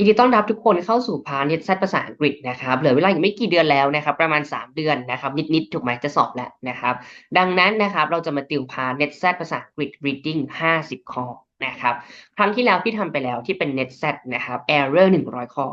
ยินดีต้อนรับทุกคนเข้าสู่พาณิชย์ภาษาอังกฤษนะครับ เหลือเวลาอีกไม่กี่เดือนแล้วนะครับ ประมาณ 3 เดือนนะครับ นิดๆถูกไหมจะสอบแล้วนะครับ ดังนั้นนะครับเราจะมาติวพาณิชย์ภาษาอังกฤษ reading 50 ข้อนะครับ ครั้งที่แล้วที่ทำไปแล้วที่เป็น net set นะครับ error 100 ข้อ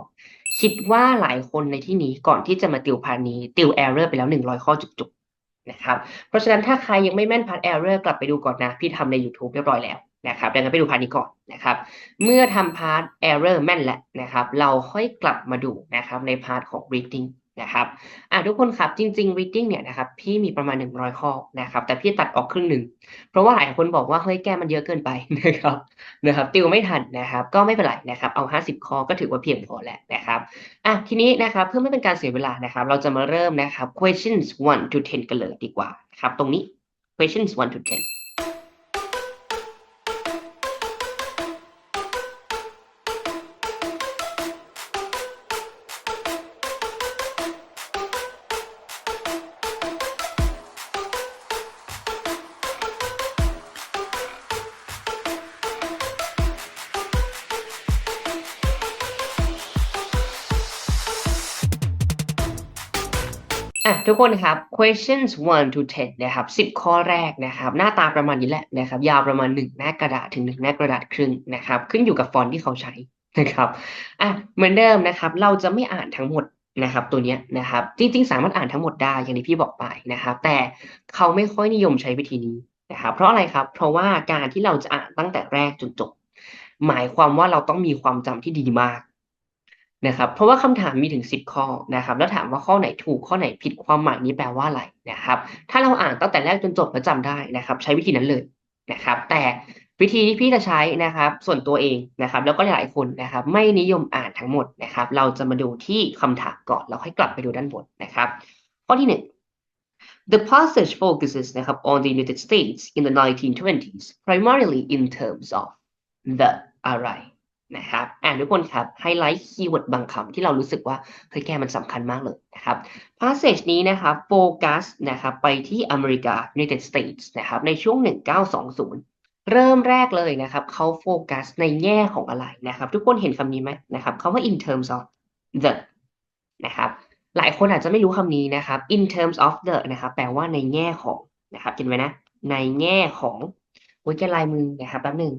คิดว่าหลายคนในที่นี้ก่อนที่จะมาติวพานี้ติว error ไปแล้ว 100 ข้อจุกๆนะครับ เพราะฉะนั้นถ้าใครยังไม่แม่นพาร์ท error กลับไปดูก่อนนะ พี่ทำใน YouTube เรียบร้อยแล้ว นะครับดังนั้นไปดูพาร์ทนี้ก่อนนะครับ เมื่อทำพาร์ท error แม่นแล้วนะครับ เราค่อยกลับมาดูนะครับในพาร์ทของ reading นะครับอะทุกคนครับจริง ๆ reading เนี่ยนะครับพี่มีประมาณ 100 ข้อนะครับแต่พี่ตัดออกครึ่งหนึ่ง เพราะว่าหลายคนบอกว่าเฮ้ยแก้มันเยอะเกินไปนะครับนะครับติวไม่ทันนะครับก็ไม่เป็นไรนะครับเอา 50 ข้อก็ถือว่าเพียงพอแล้วนะครับอะทีนี้นะครับเพื่อไม่เป็นการเสียเวลานะครับเราจะมาเริ่มนะครับ questions 1 to 10 กันเลยดีกว่าครับตรงนี้ questions 1 to 10 อะทุกคนครับ questions 1 to 10นะครับ10 ข้อแรกนะครับ หน้าตาประมาณนี้แหละนะครับ ยาวประมาณ 1 หน้ากระดาษถึง 1 หน้ากระดาษครึ่งนะครับ ขึ้นอยู่กับฟอนต์ที่เขาใช้นะครับอะเหมือนเดิมนะครับ เราจะไม่อ่านทั้งหมดนะครับ ตัวเนี้ยนะครับ จริง ๆ สามารถอ่านทั้งหมดได้อย่างที่พี่บอกไปนะครับ แต่เขาไม่ค่อยนิยมใช้วิธีนี้นะครับ เพราะอะไรครับ เพราะว่าการที่เราจะอ่านตั้งแต่แรกจนจบ หมายความว่าเราต้องมีความจำที่ดีมาก นะครับเพราะว่าคำถามมีถึง 10 ข้อนะครับแล้วถามว่าข้อไหนถูกข้อไหนผิดความหมายนี้แปลว่าอะไรนะครับถ้าเราอ่านตั้งแต่แรกจนจบแล้วจำได้นะครับ ใช้วิธีนั้นเลยนะครับแต่วิธีที่พี่จะใช้นะครับ ส่วนตัวเองนะครับ แล้วก็หลายคนนะครับ ไม่นิยมอ่านทั้งหมดนะครับ เราจะมาดูที่คำถามก่อนแล้วค่อยกลับไปดูด้านบนนะครับ ข้อที่หนึ่ง The passage focuses นะครับ on the United States in the 1920s primarily in terms of the อะไร นะครับอ่านทุกคนครับไฮไลท์คีย์เวิร์ดบางคำที่เรารู้สึกว่าเฮ้ยแกมันสำคัญมากเลยนะครับ passage นี้นะครับโฟกัสนะครับไปที่อเมริกา United States นะครับในช่วง 1920 เริ่มแรกเลยนะครับเขาโฟกัสในแง่ของอะไรนะครับ ทุกคนเห็นคำนี้ไหมนะครับเขาว่า in terms of the นะครับหลายคนอาจจะไม่รู้คำนี้นะครับ in terms of the นะครับแปลว่าในแง่ของนะครับเห็นไหมนะในแง่ของโอ้ยแกลายมือนะครับแป๊บหนึ่ง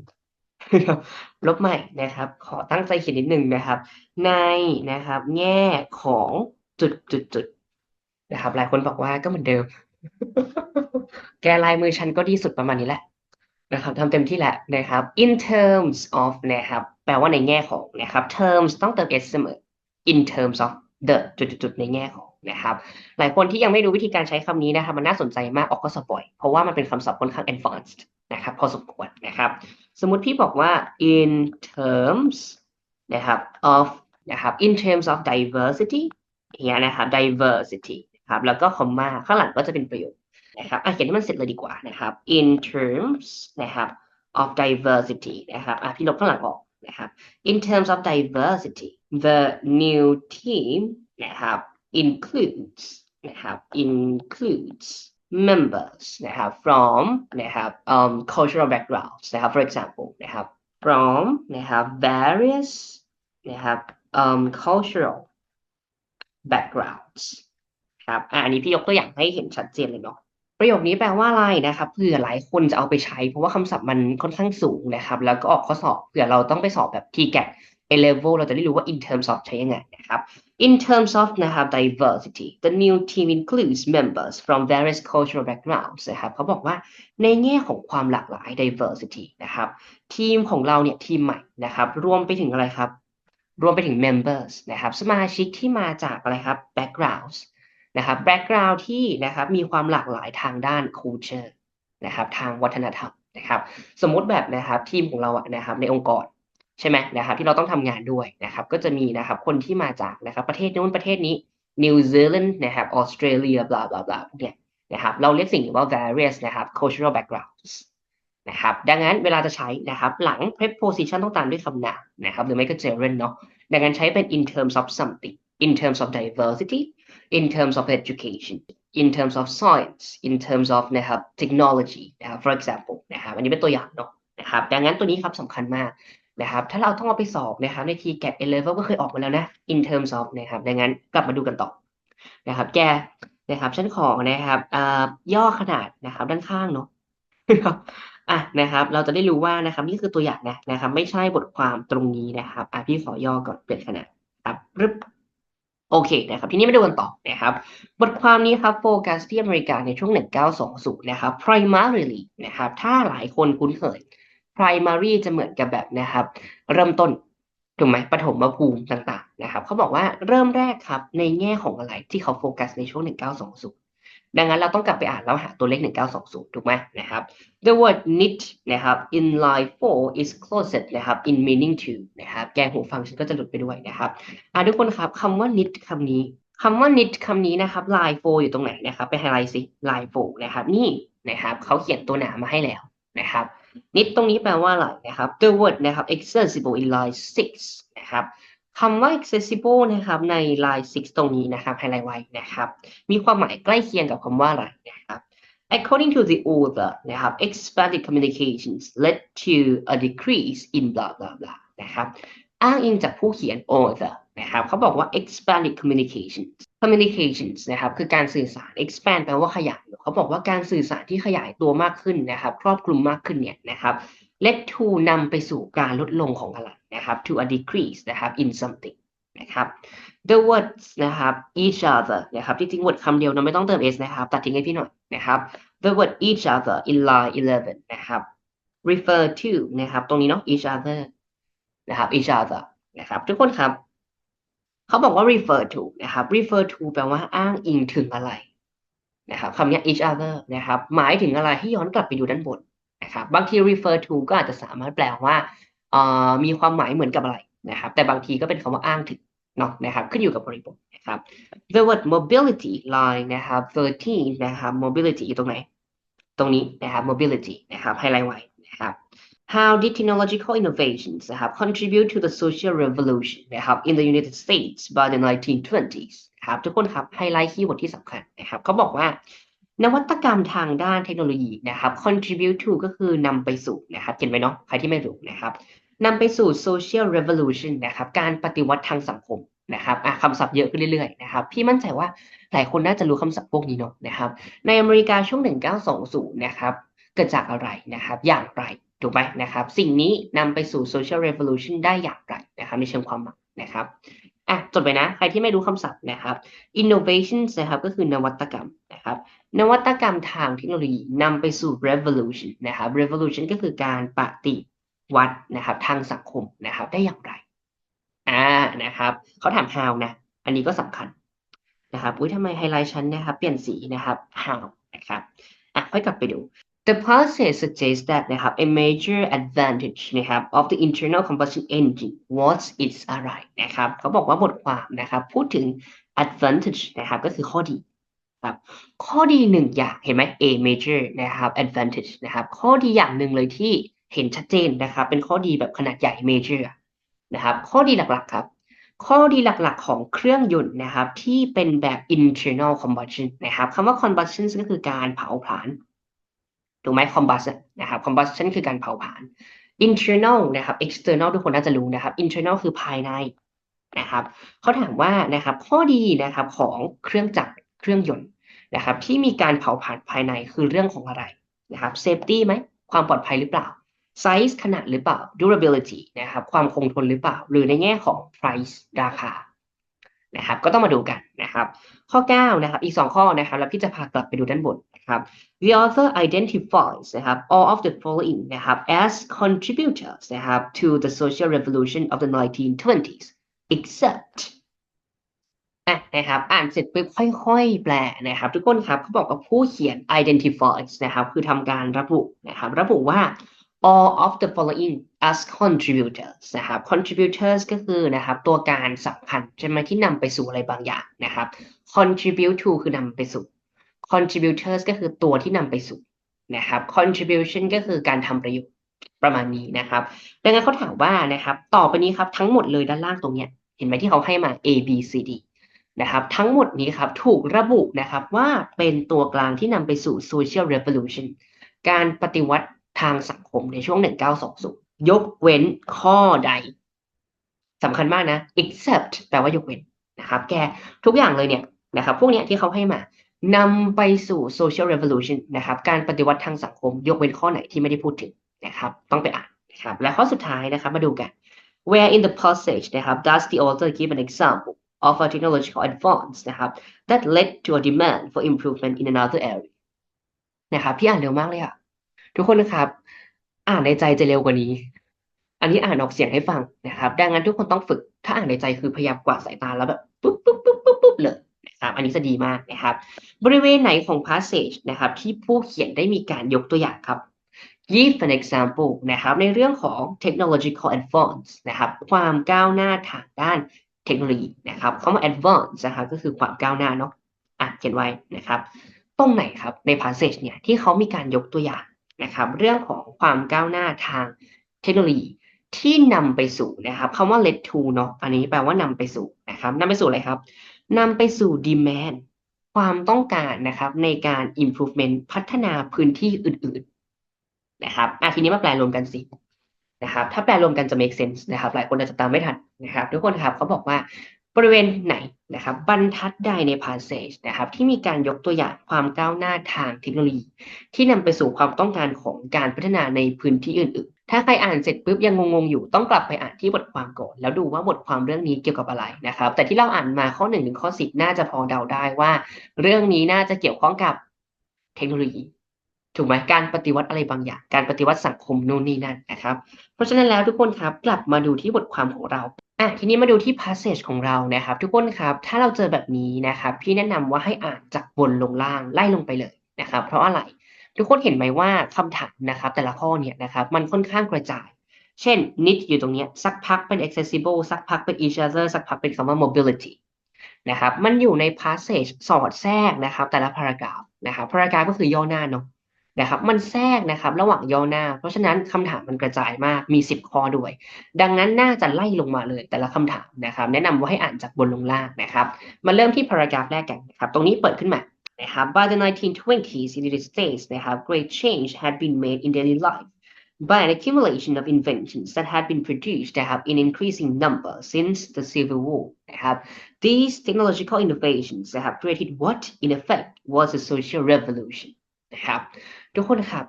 ลบใหม่นะครับ ขอตั้งใจเขียนนิดหนึ่งนะครับ ในนะครับ แง่ของจุดจุดจุดนะครับ หลายคนบอกว่าก็เหมือนเดิม แกลายมือฉันก็ดีสุดประมาณนี้แหละนะครับทำเต็มที่แหละนะครับ in terms of นะครับ แปลว่าในแง่ของนะครับ terms ต้องเติม s เสมอ in terms of the จุดจุดในแง่ของนะครับ หลายคนที่ยังไม่รู้วิธีการใช้คำนี้นะครับ มันน่าสนใจมากออกข้อสอบบ่อย เพราะว่ามันเป็นคำศัพท์ค่อนข้าง advanced นะครับ พอสมควรนะครับ สมมติพี่บอกว่า in terms นะครับ of นะครับ in terms of diversity อย่างเงี้ยนะครับ diversity นะครับแล้วก็คอมมาข้างหลังก็จะเป็นประโยคนะครับอะเขียนให้มันเสร็จเลยดีกว่านะครับ in terms นะครับ of diversity นะครับอะพี่ลบข้างหลังออกนะครับ in terms of diversity the new team นะครับ includes นะครับ includes members นะครับ from นะครับ um, cultural backgrounds นะครับ for example นะครับ from นะครับ various นะครับ um, cultural backgrounds ครับอะอันนี้พี่ยกตัวอย่างให้เห็นชัดเจนเลยเนาะประโยคนี้แปลว่าอะไรนะครับเผื่อหลายคนจะเอาไปใช้ เพราะว่าคำศัพท์มันค่อนข้างสูงนะครับ แล้วก็ออกข้อสอบเผื่อเราต้องไปสอบแบบ TGAT A level เราจะได้รู้ว่า in terms of ใช้ยังไงนะครับ in terms of นะครับ diversity the new team includes members from various cultural backgrounds นะครับเขาบอกว่าในแง่ของความหลากหลาย diversity นะครับทีมของเราเนี่ยทีมใหม่นะครับรวมไปถึงอะไรครับ รวมไปถึง members นะครับสมาชิกที่มาจากอะไรครับ backgrounds นะครับ background ที่นะครับมีความหลากหลายทางด้าน culture นะครับทางวัฒนธรรมนะครับ สมมติแบบนะครับทีมของเราอะนะครับในองค์กร ใช่ไหมนะครับที่เราต้องทำงานด้วยนะครับ ก็จะมีนะครับคนที่มาจากนะครับประเทศนู้นประเทศนี้นิวซีแลนด์นะครับออสเตรเลียบลาบลาบลาพวกเนี้ยนะครับเราเรียกสิ่งนี้ว่า various นะครับ cultural backgrounds นะครับดังนั้นเวลาจะใช้นะครับหลัง preposition ต้องตามด้วยคำนามนะครับหรือไม่ก็ gerund เนาะดังนั้นใช้เป็น in terms of something in terms of diversity in terms of education in terms of science in terms of นะครับ technology นะครับ for example นะครับอันนี้เป็นตัวอย่างเนาะนะครับดังนั้นตัวนี้ครับสำคัญมาก นะครับ ถ้าเราต้องเอาไปสอบนะครับใน TCAT A level ก็เคยออกมาแล้วนะ in terms of นะครับดังนั้นกลับมาดูกันต่อนะครับ แกนะครับฉันของนะครับอ่าย่อขนาดนะครับด้านข้างเนาะอะนะครับ เราจะได้รู้ว่านะครับนี่คือตัวอย่างนะนะครับ ไม่ใช่บทความตรงนี้นะครับอะพี่ขอย่อก่อนเปลี่ยนขนาดครับรึบโอเคนะครับ ทีนี้มาดูกันต่อนะครับ บทความนี้ครับโฟกัสที่อเมริกาในช่วง 1920 นะครับ primarily นะครับ ถ้าหลายคนคุ้นเคย primary จะเหมือนกับแบบนะครับ เริ่มต้นถูกไหมปฐมภูมิต่างๆนะครับเขาบอกว่าเริ่มแรกครับในแง่ของอะไรที่เขาโฟกัสในช่วง 1920 ดังนั้นเราต้องกลับไปอ่านแล้วหาตัวเลข 1920 ถูกไหมนะครับ the word knit นะครับ in line 4 is closet นะครับ in meaning to นะครับแกงหูฟังฉันก็จะหลุดไปด้วยนะครับอะทุกคนครับคำว่า knit คำนี้คำว่า knit คำนี้นะครับ line 4 อยู่ตรงไหนนะครับ ไปไฮไลท์สิ line 4 นะครับ นี่นะครับเขาเขียนตัวหนามาให้แล้วนะครับ knit ตรงนี้แปลว่าอะไรนะครับ the word นะครับ accessible in line 6 นะครับคำว่า accessible นะครับใน line 6 ตรงนี้นะครับไฮไลท์ไว้นะครับ มีความหมายใกล้เคียงกับคำว่าอะไรนะครับ According to the author นะครับ expanded communications led to a decrease in blah blah blah นะครับ อ้างอิงจากผู้เขียน author นะครับเขาบอกว่า expanded communications communications นะครับคือการสื่อสาร expand แปลว่าขยายเขาบอกว่าการสื่อสารที่ขยายตัวมากขึ้นนะครับ ครอบคลุมมากขึ้นเนี่ยนะครับ led to นำไปสู่การลดลงของอะไรนะครับ to a decrease นะครับ in something นะครับ the words นะครับ each other นะครับจริงๆ word คำเดียวเราไม่ต้องเติม s นะครับ ตัดทิ้งให้พี่หน่อยนะครับ the word each other in line 11 นะครับ refer to นะครับ ตรงนี้เนาะ each other นะครับ each other นะครับ ทุกคนครับ เขาบอกว่า refer to นะครับ refer to แปลว่าอ้างอิงถึงอะไรนะครับคำนี้ each other นะครับหมายถึงอะไรให้ย้อนกลับไปดูด้านบนนะครับบางที refer to ก็อาจจะสามารถแปลว่าเอ่อมีความหมายเหมือนกับอะไรนะครับ แต่บางทีก็เป็นคำว่าอ้างถึงเนาะนะครับขึ้นอยู่กับบริบทนะครับ the word mobility line นะครับ13นะครับ mobility อยู่ตรงไหน ตรงนี้นะครับ mobility นะครับไฮไลท์ไว้นะครับ How did technological innovations นะครับ contribute to the social revolution นะครับ in the United States by the 1920s ครับทุกคนครับไฮไลท์คีย์เวิร์ดที่สำคัญนะครับเขาบอกว่านวัตกรรมทางด้านเทคโนโลยีนะครับ contribute to ก็คือนำไปสู่นะครับเห็นไหมเนาะใครที่ไม่รู้นะครับนำไปสู่ social revolution นะครับการปฏิวัติทางสังคมนะครับคำศัพท์เยอะขึ้นเรื่อยๆนะครับพี่มั่นใจว่าหลายคนน่าจะรู้คำศัพท์พวกนี้เนาะนะครับในอเมริกาช่วง 1920 นะครับเกิดจากอะไรนะครับอย่างไร ถูกไหมนะครับ สิ่งนี้นำไปสู่ social revolution ได้อย่างไรนะครับในเชิงความหมายนะครับอะจดไปนะ ใครที่ไม่รู้คำศัพท์นะครับ innovation นะครับก็คือนวัตกรรมนะครับ นวัตกรรมทางเทคโนโลยีนำไปสู่ revolution นะครับ revolution ก็คือการปฏิวัตินะครับทางสังคมนะครับได้อย่างไรอ่านะครับเขาถาม how นะ อันนี้ก็สำคัญนะครับอุ้ยทำไมไฮไลท์ชั้นนะครับ เปลี่ยนสีนะครับ how นะครับอะค่อยกลับไปดู The passage suggests that นะครับ a major advantage นะครับ of the internal combustion engine was its อะไรนะครับเขาบอกว่าบทความนะครับ พูดถึง advantage นะครับก็คือข้อดีครับข้อดีหนึ่งอย่างเห็นไหม a major นะครับ advantage นะครับ ข้อดีอย่างหนึ่งเลยที่เห็นชัดเจนนะครับ เป็นข้อดีแบบขนาดใหญ่ major นะครับ ข้อดีหลักๆครับ ข้อดีหลักๆของเครื่องยนต์นะครับ ที่เป็นแบบ internal combustion นะครับคำว่า combustion ก็คือการเผาผลาญ ถูกไหม combust นะครับ combustion คือการเผาผลาญ internal นะครับ external ทุกคนน่าจะรู้นะครับ internal คือภายในนะครับเขาถามว่านะครับข้อดีนะครับของเครื่องจักรเครื่องยนต์นะครับ ที่มีการเผาผลาญภายในคือเรื่องของอะไรนะครับ safety ไหมความปลอดภัยหรือเปล่า size ขนาดหรือเปล่า durability นะครับความคงทนหรือเปล่า หรือในแง่ของ price ราคา นะครับ ก็ต้องมาดูกันนะครับ ข้อ 9 นะครับ อีก 2 ข้อนะครับ แล้วพี่จะพากลับไปดูด้านบนนะครับ the author identifies นะครับ all of the following นะครับ as contributors นะครับ to the social revolution of the 1920s except ะนะครับอ่านเสร็จปุ๊บค่อยๆ แปลนะครับทุกคนครับเขาบอกว่าผู้เขียน identifies นะครับ คือทำการระบุนะครับ ระบุว่า all of the following as contributors นะครับ contributors ก็คือนะครับตัวการสำคัญใช่ไหมที่นำไปสู่อะไรบางอย่างนะครับ contribute to คือนำไปสู่ contributors ก็คือตัวที่นำไปสู่นะครับ contribution ก็คือการทำประโยชน์ประมาณนี้นะครับ ดังนั้นเขาถามว่านะครับ ต่อไปนี้ครับทั้งหมดเลยด้านล่างตรงเนี้ยเห็นไหมที่เขาให้มา A B C D นะครับ ทั้งหมดนี้ครับถูกระบุนะครับว่าเป็นตัวกลางที่นำไปสู่ social revolution การปฏิวัติ ทางสังคมในช่วง 1920 ยกเว้นข้อใดสำคัญมากนะ except แปลว่ายกเว้นนะครับ แกทุกอย่างเลยเนี่ยนะครับ พวกเนี้ยที่เขาให้มานำไปสู่ social revolution นะครับ การปฏิวัติทางสังคม ยกเว้นข้อไหนที่ไม่ได้พูดถึงนะครับ ต้องไปอ่านนะครับ และข้อสุดท้ายนะครับ มาดูกัน where in the passage นะครับ does the author give an example of a technological advance นะครับ that led to a demand for improvement in another area นะครับ พี่อ่านเร็วมากเลยอะ ทุกคนนะครับ อ่านในใจจะเร็วกว่านี้ อันนี้อ่านออกเสียงให้ฟังนะครับ ดังนั้นทุกคนต้องฝึก ถ้าอ่านในใจคือพยายามกวาดสายตาแล้วแบบปุ๊บปุ๊บปุ๊บปุ๊บปุ๊บเลยนะครับ อันนี้จะดีมากนะครับ บริเวณไหนของ passage นะครับ ที่ผู้เขียนได้มีการยกตัวอย่างครับ give an example นะครับ ในเรื่องของ technological advance นะครับ ความก้าวหน้าทางด้านเทคโนโลยีนะครับคำว่า advance นะครับก็คือความก้าวหน้าเนาะอะเขียนไว้นะครับ ตรงไหนครับใน passage เนี่ยที่เขามีการยกตัวอย่าง นะครับเรื่องของความก้าวหน้าทางเทคโนโลยีที่นำไปสู่นะครับคำว่า led to เนาะอันนี้แปลว่านำไปสู่นะครับนำไปสู่อะไรครับนำไปสู่ demand ความต้องการนะครับในการ improvement พัฒนาพื้นที่อื่นๆนะครับอะทีนี้มาแปลรวมกันสินะครับถ้าแปลรวมกันจะ make sense นะครับหลายคนอาจจะตามไม่ทันนะครับ ทุกคนครับเขาบอกว่า บริเวณไหนนะครับบรรทัดใดใน passage นะครับที่มีการยกตัวอย่างความก้าวหน้าทางเทคโนโลยี ที่นำไปสู่ความต้องการของการพัฒนาในพื้นที่อื่นๆ ถ้าใครอ่านเสร็จปุ๊บยังงงๆอยู่ต้องกลับไปอ่านที่บทความก่อน แล้วดูว่าบทความเรื่องนี้เกี่ยวกับอะไรนะครับ แต่ที่เราอ่านมาข้อ1ถึงข้อ10 น่าจะพอเดาได้ว่า เรื่องนี้น่าจะเกี่ยวข้องกับเทคโนโลยีถูกไหมการปฏิวัติอะไรบางอย่าง การปฏิวัติสังคมนู่นนี่นั่นนะครับ เพราะฉะนั้นแล้วทุกคนครับกลับมาดูที่บทความของเรา อะทีนี้มาดูที่ passage ของเรานะครับ ทุกคนครับ ถ้าเราเจอแบบนี้นะครับ พี่แนะนำว่าให้อ่านจากบนลงล่างไล่ลงไปเลยนะครับ เพราะอะไรทุกคนเห็นไหมว่าคำถามนะครับ แต่ละข้อเนี่ยนะครับมันค่อนข้างกระจาย เช่น need อยู่ตรงนี้สักพักเป็น accessible สักพักเป็น each other สักพักเป็นคำว่า mobility นะครับมันอยู่ใน passage สอดแทรกนะครับ แต่ละ paragraph นะครับ paragraph ก็คือย่อหน้าเนาะ นะครับมันแทรกนะครับระหว่างย่อหน้า เพราะฉะนั้นคำถามมันกระจายมากมี 10 ข้อด้วย ดังนั้นน่าจะไล่ลงมาเลยแต่ละคำถามนะครับ แนะนำว่าให้อ่านจากบนลงล่างนะครับมาเริ่มที่ paragraph แรกกันนะครับตรงนี้เปิดขึ้นมานะครับ by the 1920s in the United States นะครับ great change had been made in daily life by an accumulation of inventions that had been produced have in increasing number since the Civil War นะครับ these technological innovations have created what in effect was a social revolution นะครับ ทุกคนครับ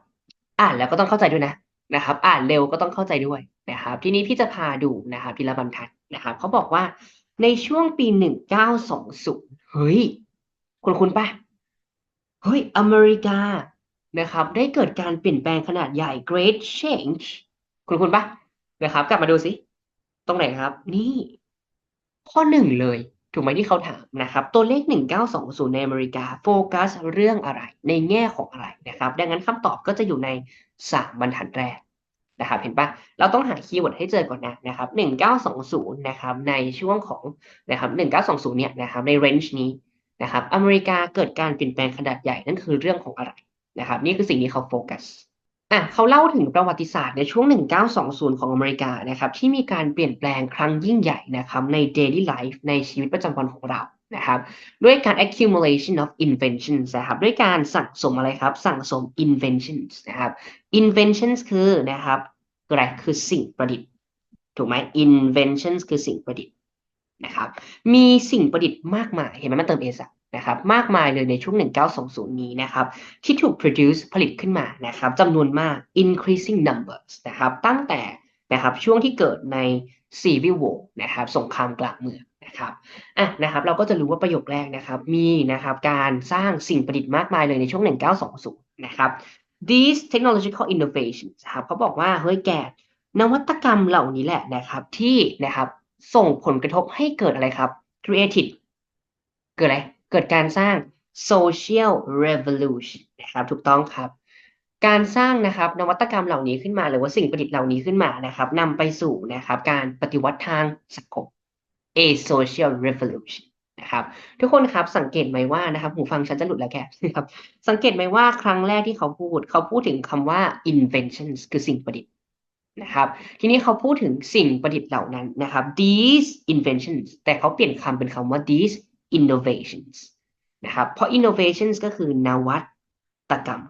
อ่านแล้วก็ต้องเข้าใจด้วยนะนะครับ อ่านเร็วก็ต้องเข้าใจด้วยนะครับ ทีนี้พี่จะพาดูนะครับทีละบรรทัดนะครับเขาบอกว่าในช่วงปี 1920 เฮ้ย คุณคุณปะเฮ้ย อเมริกานะครับ ได้เกิดการเปลี่ยนแปลงขนาดใหญ่ Great Change คุณคุณปะนะครับ กลับมาดูสิ ตรงไหนครับ นี่ ข้อหนึ่งเลย ถูกไหมที่เขาถามนะครับ ตัวเลข 1920 ในอเมริกาโฟกัสเรื่องอะไร ในแง่ของอะไรนะครับ ดังนั้นคำตอบก็จะอยู่ใน 3 บรรทัดแรกนะครับเห็นปะเราต้องหาคีย์เวิร์ดให้เจอก่อนนะนะครับ1920นะครับในช่วงของนะครับ1920เนี่ยนะครับในเรนจ์นี้นะครับอเมริกาเกิดการเปลี่ยนแปลงขนาดใหญ่นั่นคือเรื่องของอะไรนะครับนี่คือสิ่งที่เขาโฟกัส อะเขาเล่าถึงประวัติศาสตร์ในช่วง 1920 ของอเมริกานะครับที่มีการเปลี่ยนแปลงครั้งยิ่งใหญ่นะครับใน daily life ในชีวิตประจำวันของเรานะครับด้วยการ accumulation of inventions นะครับด้วยการสั่งสมอะไรครับ สั่งสม inventions นะครับ inventions คือนะครับออะไรคือสิ่งประดิษฐ์ถูกไหม inventions คือสิ่งประดิษฐ์นะครับมีสิ่งประดิษฐ์มากมายเห็นไหมมันเติม s อะ นะครับมากมายเลยในช่วง 1920 นี้นะครับที่ถูก produce ผลิตขึ้นมานะครับจำนวนมาก increasing numbers นะครับตั้งแต่นะครับช่วงที่เกิดใน Civil War นะครับสงครามกลางเมืองนะครับอะนะครับเราก็จะรู้ว่าประโยคแรกนะครับมีนะครับการสร้างสิ่งประดิษฐ์มากมายเลยในช่วง 1920 นะครับ these technological innovations ครับเขาบอกว่าเฮ้ยแกนวัตกรรมเหล่านี้แหละนะครับที่นะครับส่งผลกระทบให้เกิดอะไรครับ creative เกิดอะไร เกิดการสร้าง social revolution นะครับถูกต้องครับ การสร้างนะครับนวัตกรรมเหล่านี้ขึ้นมา หรือว่าสิ่งประดิษฐ์เหล่านี้ขึ้นมานะครับนำไปสู่นะครับการปฏิวัติทางสังคม a social revolution นะครับทุกคนครับสังเกตไหมว่านะครับหูฟังฉันจะหลุดแล้วแกนะครับสังเกตไหมว่าครั้งแรกที่เขาพูด เขาพูดถึงคำว่า inventions คือสิ่งประดิษฐ์นะครับทีนี้เขาพูดถึงสิ่งประดิษฐ์เหล่านั้นนะครับ these inventions แต่เขาเปลี่ยนคำเป็นคำว่า these innovations นะครับ เพราะ innovations ก็คือนวัตกรรม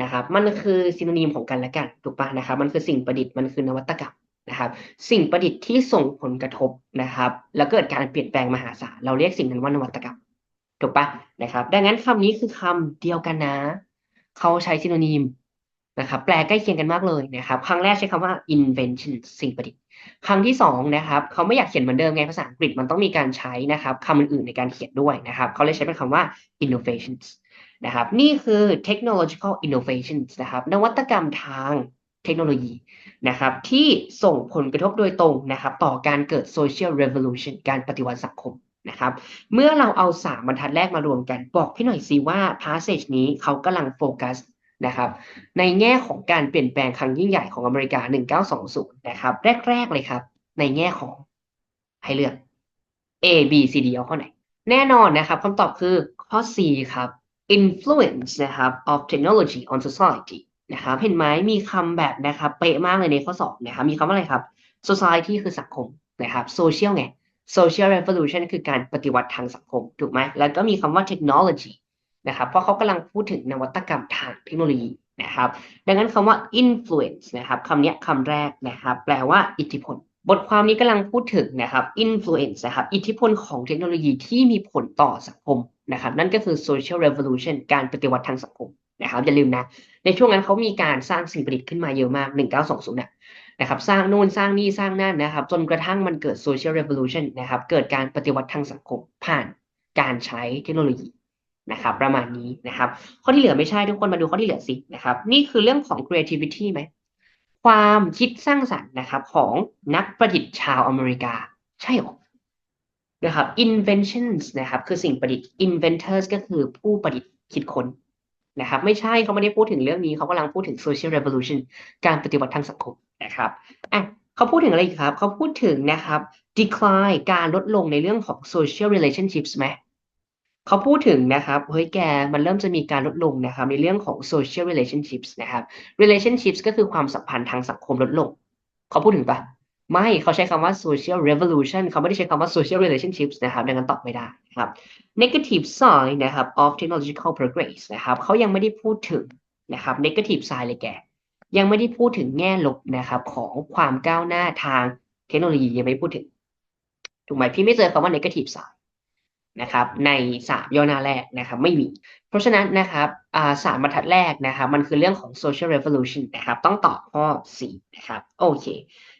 นะครับมันคือซิโนนิมของกันและกันถูกปะนะครับมันคือสิ่งประดิษฐ์มันคือนวัตกรรมนะครับ สิ่งประดิษฐ์ที่ส่งผลกระทบนะครับ แล้วเกิดการเปลี่ยนแปลงมหาศาลเราเรียกสิ่งนั้นว่านวัตกรรมถูกปะนะครับ ดังนั้นคำนี้คือคำเดียวกันนะเขาใช้ซิโนนิมนะครับ แปลใกล้เคียงกันมากเลยนะครับ ครั้งแรกใช้คำว่า invention สิ่งประดิษฐ์ ครั้งที่สองนะครับเขาไม่อยากเขียนเหมือนเดิมไงภาษาอังกฤษมันต้องมีการใช้นะครับคำอื่นๆในการเขียนด้วยนะครับเขาเลยใช้เป็นคำว่า innovations นะครับนี่คือ technological innovations นะครับนวัตกรรมทางเทคโนโลยีนะครับที่ส่งผลกระทบโดยตรงนะครับต่อการเกิด social revolution การปฏิวัติสังคมนะครับเมื่อเราเอาสามบรรทัดแรกมารวมกัน บอกพี่หน่อยสิว่า passage นี้เขากำลังโฟกัส นะครับ ในแง่ของการเปลี่ยนแปลงครั้งยิ่งใหญ่ของอเมริกา 1920 นะครับ แรก ๆ เลยครับ ในแง่ของให้เลือก A B C D เอาข้อไหน แน่นอนนะครับคำตอบคือข้อ C ครับ influence นะครับ of technology on society นะครับ เห็นไหมมีคำแบบนะครับ เป๊ะมากเลยในข้อสอบนะครับ มีคำว่าอะไรครับ society คือสังคมนะครับ social ไง social revolution คือการปฏิวัติทางสังคม ถูกไหม แล้วก็มีคำว่า technology นะครับ เพราะเขากำลังพูดถึงนวัตกรรมทางเทคโนโลยีนะครับ ดังนั้นคำว่า influence นะครับคำนี้คำแรกนะครับ แปลว่าอิทธิพล บทความนี้กำลังพูดถึงนะครับ influence นะครับ อิทธิพลของเทคโนโลยีที่มีผลต่อสังคมนะครับ นั่นก็คือ social revolution การปฏิวัติทางสังคมนะครับอย่าลืมนะ ในช่วงนั้นเขามีการสร้างสิ่งประดิษฐ์ขึ้นมาเยอะมาก 1920นะนะครับ สร้างนู่นสร้างนี่สร้างนั่นนะครับ จนกระทั่งมันเกิด social revolution นะครับ เกิดการปฏิวัติทางสังคมผ่านการใช้เทคโนโลยี นะครับประมาณนี้นะครับ ข้อที่เหลือไม่ใช่ทุกคนมาดูข้อที่เหลือสินะครับ นี่คือเรื่องของ creativity ไหมความคิดสร้างสรรค์นะครับของนักประดิษฐ์ชาวอเมริกา ใช่หรอนะครับ inventions นะครับคือสิ่งประดิษฐ์ inventors ก็คือผู้ประดิษฐ์คิดค้นนะครับ ไม่ใช่เขาไม่ได้พูดถึงเรื่องนี้เขากำลังพูดถึง social revolution การปฏิวัติทางสังคมนะครับอะเขาพูดถึงอะไรครับ เขาพูดถึงนะครับ decline การลดลงในเรื่องของ social relationships ไหม เขาพูดถึงนะครับเฮ้ยแกมันเริ่มจะมีการลดลงนะครับในเรื่องของ social relationships นะครับ relationships ก็คือความสัมพันธ์ทางสังคมลดลง เขาพูดถึงปะไม่เขาใช้คำว่า social revolution เขาไม่ได้ใช้คำว่า social relationships นะครับดังนั้นตอบไม่ได้นะครับ negative side นะครับ of technological progress นะครับเขายังไม่ได้พูดถึงนะครับ negative side เลยแก ยังไม่ได้พูดถึงแง่ลบนะครับของความก้าวหน้าทางเทคโนโลยียังไม่พูดถึง ถูกไหมพี่ไม่เจอคำว่า negative side นะครับในสามย่อหน้าแรกนะครับไม่มี เพราะฉะนั้นนะครับอ่าสามบรรทัดแรกนะครับมันคือเรื่องของ social revolution นะครับต้องตอบข้อ 4 นะครับโอเค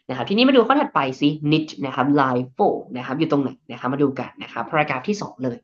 นะครับทีนี้มาดูข้อถัดไปสิ niche นะครับ line 4นะครับอยู่ตรงไหนนะครับมาดูกันนะครับพารากราฟที่ 2 เลย